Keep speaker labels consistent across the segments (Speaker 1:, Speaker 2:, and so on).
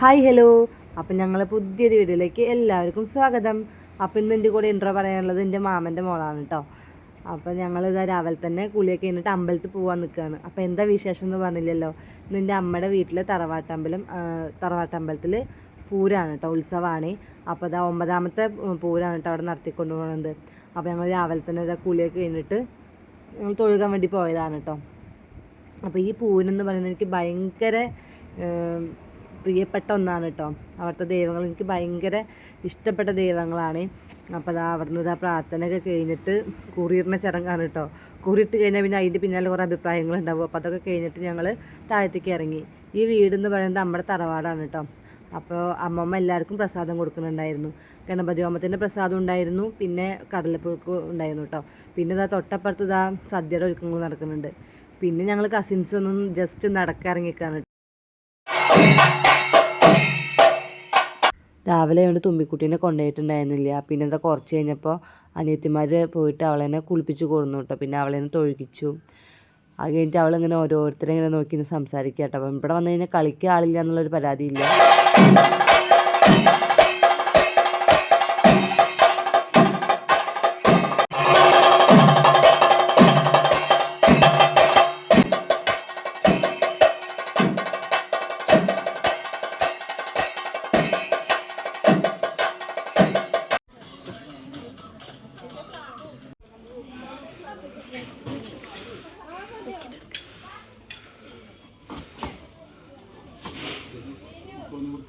Speaker 1: Hi hello. അപ്പം ഞങ്ങൾ പുതിയൊരു വീഡിയോയിലേക്ക് എല്ലാവർക്കും സ്വാഗതം. അപ്പം ഇന്ന് എന്റെ കൂടെ ഇൻട്രോ പറയാനുള്ളത് എന്റെ മാമന്റെ മോളാണ് കേട്ടോ അപ്പം ഞങ്ങൾ ഇതാ രാവിലെ തന്നെ കുളിയൊക്കെ കഴിഞ്ഞിട്ട് അമ്പലത്തിൽ പോകാൻ നിൽക്കുകയാണ് അപ്പോൾ എന്താ വിശേഷം എന്ന് പറഞ്ഞില്ലല്ലോ. ഇന്ന് എന്റെ അമ്മയുടെ വീട്ടിൽ തറവാട്ടമ്പലം തറവാട്ടമ്പലത്തിൽ പൂരാണ് കേട്ടോ ഉത്സവമാണ് അപ്പോൾ അതാ ഒമ്പതാമത്തെ പൂരാണ് കേട്ടോ അവിടെ നടത്തിക്കൊണ്ട് പോകുന്നത് അപ്പോൾ ഞങ്ങൾ രാവിലെ തന്നെ ഇതാ കുളിയൊക്കെ കഴിഞ്ഞിട്ട് ഞങ്ങൾ തൊഴുകാൻ വേണ്ടി പോയതാണ് കേട്ടോ അപ്പോൾ ഈ പൂരെന്ന് പറയുന്നത് എനിക്ക് ഭയങ്കര പ്രിയപ്പെട്ട ഒന്നാണ് കേട്ടോ അവിടുത്തെ ദൈവങ്ങൾ എനിക്ക് ഭയങ്കര ഇഷ്ടപ്പെട്ട ദൈവങ്ങളാണ്. അപ്പോൾ അതാ അവിടുന്ന് ഇതാ പ്രാർത്ഥനയൊക്കെ കഴിഞ്ഞിട്ട് കുറിയറിനെ ചടങ്ങാണ് കേട്ടോ കുറിയിട്ട് കഴിഞ്ഞാൽ പിന്നെ അതിന്റെ പിന്നാലെ കുറേ അഭിപ്രായങ്ങളുണ്ടാവും. അപ്പോൾ അതൊക്കെ കഴിഞ്ഞിട്ട് ഞങ്ങൾ താഴത്തേക്ക് ഇറങ്ങി. ഈ വീടെന്ന് പറയുന്നത് നമ്മുടെ തറവാടാണ് കേട്ടോ അപ്പോൾ അമ്മമ്മ എല്ലാവർക്കും പ്രസാദം കൊടുക്കുന്നുണ്ടായിരുന്നു. ഗണപതി ഹോമത്തിന്റെ പ്രസാദം ഉണ്ടായിരുന്നു. പിന്നെ കടലപ്പുഴുക്ക് ഉണ്ടായിരുന്നു കേട്ടോ പിന്നെ ഇതാ തൊട്ടപ്പുറത്ത് ഇതാ സദ്യയുടെ ഒരുക്കങ്ങൾ നടക്കുന്നുണ്ട്. പിന്നെ ഞങ്ങൾ കസിൻസ് ഒന്നും ജസ്റ്റ് നടക്കിറങ്ങിക്കാണ് രാവിലെ അതുകൊണ്ട് തുമ്പിക്കുട്ടീനെ കൊണ്ടുപോയിട്ടുണ്ടായിരുന്നില്ല പിന്നെ എന്താ കുറച്ച് കഴിഞ്ഞപ്പോൾ അനിയത്തിമാർ പോയിട്ട് അവളെന്നെ കുളിപ്പിച്ച് കൊടുന്നു കേട്ടോ പിന്നെ അവളെന്നെ തൊഴിപ്പിച്ചു അത് കഴിഞ്ഞിട്ട് അവളിങ്ങനെ ഓരോരുത്തരെ ഇങ്ങനെ നോക്കി സംസാരിക്കുക കേട്ടോ അപ്പം ഇവിടെ വന്നു കഴിഞ്ഞാൽ കളിക്കാൻ ആളില്ല എന്നുള്ളൊരു പരാതിയില്ല.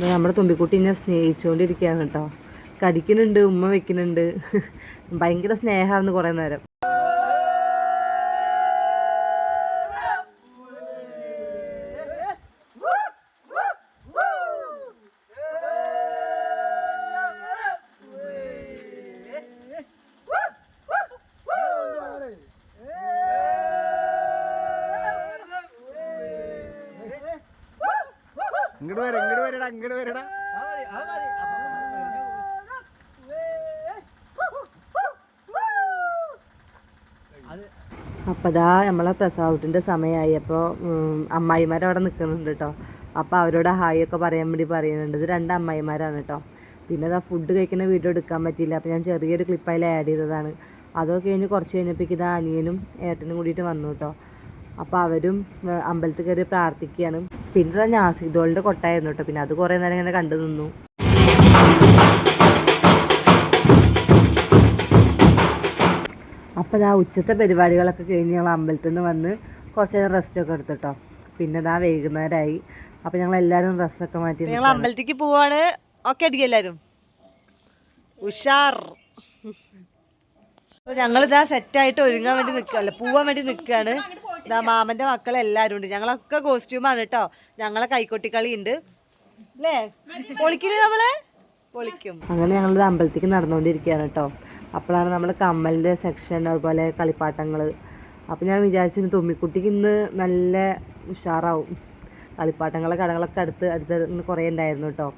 Speaker 1: നമ്മുടെ തുമ്പിക്കുട്ടി എന്നെ സ്നേഹിച്ചുകൊണ്ടിരിക്കുകയാണ് കേട്ടോ. കടിക്കുന്നുണ്ട് ഉമ്മ വെക്കുന്നുണ്ട്. ഭയങ്കര സ്നേഹമാണെന്ന് കുറേ നേരം.
Speaker 2: ഇങ്ങോട്ട് വര ഇങ്ങോട്ട് വരടാ ഇങ്ങോട്ട് വരടാ.
Speaker 1: അപ്പോൾ അതാ നമ്മളെ പ്രസാദത്തിന്റെ സമയമായി. അപ്പോൾ അമ്മായിമാർ അവിടെ നിൽക്കുന്നുണ്ട് കേട്ടോ അപ്പോൾ അവരോട് ഹായ് ഒക്കെ പറയാൻ വേണ്ടി പറയുന്നുണ്ട്. ഇത് രണ്ട് അമ്മായിമാരാണ് കേട്ടോ പിന്നെ അതാ ഫുഡ് കഴിക്കുന്ന വീഡിയോ എടുക്കാൻ പറ്റിയില്ല. അപ്പോൾ ഞാൻ ചെറിയൊരു ക്ലിപ്പ് അതിൽ ആഡ് ചെയ്തതാണ്. അതൊക്കെ കഴിഞ്ഞ് കുറച്ച് കഴിഞ്ഞപ്പോഴേക്ക് ഇത് അനിയനും ഏട്ടനും കൂടിയിട്ട് വന്നു കേട്ടോ അപ്പോൾ അവരും അമ്പലത്തിൽ കയറി പ്രാർത്ഥിക്കുകയാണ്. പിന്നെ തന്നെ ഞാസിദോളിന്റെ കൊട്ടായിരുന്നു കേട്ടോ പിന്നെ അത് കുറേ നേരം ഇങ്ങനെ കണ്ടു നിന്നു. അപ്പോൾ ഇതാ ഉച്ചത്തെ പരിപാടികളൊക്കെ കഴിഞ്ഞ് ഞങ്ങൾ അമ്പലത്തിൽ നിന്ന് വന്ന് കുറച്ച് നേരം റെസ്റ്റൊക്കെ എടുത്തിട്ടോ പിന്നെ ഇതാ വൈകുന്നേരമായി അപ്പോൾ ഞങ്ങൾ എല്ലാവരും ഡ്രസ്സൊക്കെ മാറ്റി ഞങ്ങൾ അമ്പലത്തിലേക്ക് പോവാണ്. ഓക്കെ അടിക്കുക എല്ലാവരും ഉഷാർ. ഞങ്ങളിതാ സെറ്റായിട്ട് ഒരുങ്ങാൻ വേണ്ടി നിൽക്കുകയല്ല പോവാൻ വേണ്ടി നിൽക്കുകയാണ് മക്കൾ എല്ലാരും ഉണ്ട്. ഞങ്ങളൊക്കെ കോസ്റ്റ്യൂമാണ് കേട്ടോ ഞങ്ങളെ കൈക്കൊട്ടിക്കളി ഉണ്ട്. അല്ലേ പൊളിക്കില്ലേ നമ്മളെ? പൊളിക്കും അങ്ങനെ ഞങ്ങളിത് അമ്പലത്തേക്ക് നടന്നുകൊണ്ടിരിക്കുകയാണ് കേട്ടോ അപ്പോഴാണ് നമ്മൾ കമ്മലിന്റെ സെക്ഷൻ അതുപോലെ കളിപ്പാട്ടങ്ങൾ അപ്പോൾ ഞാൻ വിചാരിച്ചു തുമ്മിക്കുട്ടിക്ക് ഇന്ന് നല്ല ഉഷാറാവും. കളിപ്പാട്ടങ്ങളെ കടകളൊക്കെ അടുത്ത് അടുത്ത് കുറേ ഉണ്ടായിരുന്നു കേട്ടോ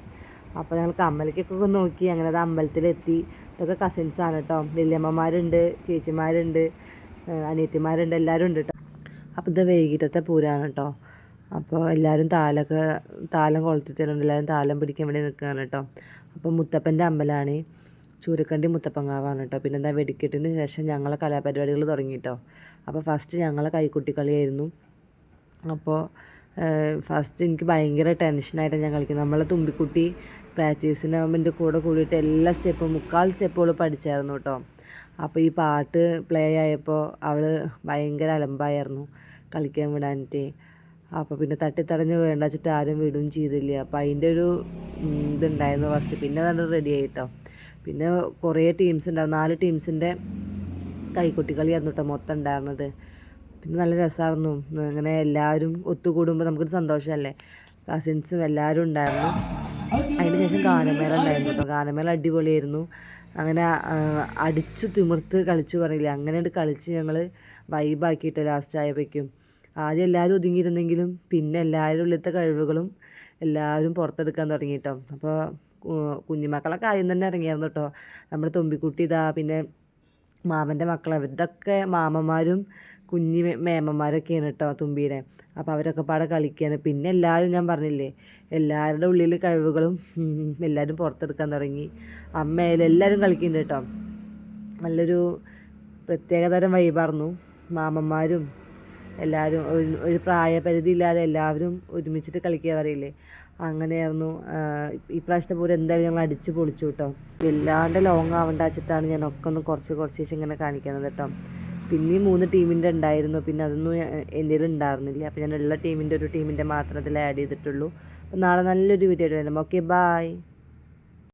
Speaker 1: അപ്പോൾ ഞങ്ങൾ കമ്മലിക്കൊക്കെ നോക്കി. അങ്ങനെ അത് അമ്പലത്തിലെത്തി. ഇതൊക്കെ കസിൻസാണ് കേട്ടോ വല്യമ്മമാരുണ്ട് ചേച്ചിമാരുണ്ട് അനിയത്തിമാരുണ്ട് എല്ലാവരും ഉണ്ട് അപ്പോൾ ഇത് വൈകിട്ടത്തെ പൂരാണ് കേട്ടോ അപ്പോൾ എല്ലാവരും താലൊക്കെ താലം കൊളുത്തിട്ടുണ്ട്. എല്ലാവരും താലം പിടിക്കാൻ വേണ്ടി നിൽക്കുകയാണ് കേട്ടോ അപ്പോൾ മുത്തപ്പന്റെ അമ്പലമാണ് ചൂരക്കണ്ടി മുത്തപ്പങ്കാവാണ് കേട്ടോ പിന്നെ എന്താ വെടിക്കെട്ടിന് ശേഷം ഞങ്ങളെ കലാപരിപാടികൾ തുടങ്ങി കേട്ടോ അപ്പോൾ ഫസ്റ്റ് ഞങ്ങളെ കൈക്കുട്ടിക്കളിയായിരുന്നു. അപ്പോൾ ഫസ്റ്റ് എനിക്ക് ഭയങ്കര ടെൻഷനായിട്ടാണ് ഞാൻ കളിക്കുന്നത്. നമ്മളെ തുമ്പിക്കുട്ടി പ്രാക്ടീസിന് എന്റെ കൂടെ കൂടിയിട്ട് എല്ലാ സ്റ്റെപ്പും മുക്കാൽ സ്റ്റെപ്പുകൾ പഠിച്ചായിരുന്നു കേട്ടോ അപ്പോൾ ഈ പാട്ട് പ്ലേ ആയപ്പോൾ അവൾ ഭയങ്കര അലമ്പായിരുന്നു കളിക്കാൻ വിടാനിട്ട് അപ്പോൾ പിന്നെ തട്ടിത്തടഞ്ഞ് വേണ്ട വെച്ചിട്ട് ആരും വിടുകയും ചെയ്തില്ല. അപ്പോൾ അതിന്റെ ഒരു ഇതുണ്ടായിരുന്നു ഫസ്റ്റ് പിന്നെ നല്ല റെഡി ആയിട്ടോ പിന്നെ കുറേ ടീംസ് ഉണ്ടാവും നാല് ടീംസിന്റെ കൈക്കൊട്ടി കളിയായിരുന്നു കേട്ടോ മൊത്തം ഉണ്ടായിരുന്നത്. പിന്നെ നല്ല രസമായിരുന്നു അങ്ങനെ എല്ലാവരും ഒത്തുകൂടുമ്പോൾ നമുക്കൊരു സന്തോഷമല്ലേ കസിൻസും എല്ലാവരും ഉണ്ടായിരുന്നു. അതിന് ശേഷം ഗാനമേള ഉണ്ടായിരുന്നു കേട്ടോ ഗാനമേള അടിപൊളിയായിരുന്നു. അങ്ങനെ അടിച്ചു തിമിർത്ത് കളിച്ചു പറയില്ല അങ്ങനെ കളിച്ച് ഞങ്ങൾ വൈബാക്കിയിട്ട് ലാസ്റ്റ് ആയപ്പോഴേക്കും. ആദ്യം എല്ലാവരും ഒതുങ്ങിയിരുന്നെങ്കിലും പിന്നെ എല്ലാവരും ഉള്ളിലത്തെ കഴിവുകളും എല്ലാവരും പുറത്തെടുക്കാൻ തുടങ്ങി കേട്ടോ അപ്പോൾ കുഞ്ഞുമക്കളൊക്കെ ആദ്യം തന്നെ ഇറങ്ങിയായിരുന്നു കേട്ടോ നമ്മുടെ തുമ്പിക്കുട്ടി ഇതാ പിന്നെ മാമന്റെ മക്കൾ ഇതൊക്കെ മാമന്മാരും കുഞ്ഞി മേമന്മാരൊക്കെയാണ് കേട്ടോ തുമ്പീനെ അപ്പോൾ അവരൊക്കെ പാടെ കളിക്കുകയാണ് പിന്നെ എല്ലാവരും ഞാൻ പറഞ്ഞില്ലേ എല്ലാവരുടെ ഉള്ളിൽ കഴിവുകളും എല്ലാവരും പുറത്തെടുക്കാൻ തുടങ്ങി. അമ്മയായാലും എല്ലാവരും കളിക്കുന്നുണ്ട് കേട്ടോ നല്ലൊരു പ്രത്യേകതരം വൈബാർന്നു മാമന്മാരും എല്ലാവരും ഒരു പ്രായപരിധി ഇല്ലാതെ എല്ലാവരും ഒരുമിച്ചിട്ട് കളിക്കുക പറയില്ലേ? അങ്ങനെയായിരുന്നു. പ്രാവശ്യത്തെ പോലെ എന്തായാലും ഞങ്ങൾ അടിച്ച് പൊളിച്ചു കേട്ടോ വല്ലാണ്ട് ലോങ് ആവണ്ട വെച്ചിട്ടാണ് ഞാൻ ഒക്കെ ഒന്ന് കുറച്ച് കുറച്ച് ഇങ്ങനെ കാണിക്കുന്നത് കേട്ടോ പിന്നെയും മൂന്ന് ടീമിന്റെ ഉണ്ടായിരുന്നു. പിന്നെ അതൊന്നും എന്റെ ഉണ്ടായിരുന്നില്ല. അപ്പോൾ ഞാൻ ഉള്ള ടീമിന്റെ ഒരു ടീമിന്റെ മാത്രത്തിൽ ആഡ് ചെയ്തിട്ടുള്ളൂ. അപ്പോൾ നാളെ നല്ലൊരു വീഡിയോ ആയിട്ട് വരാം. Okay bye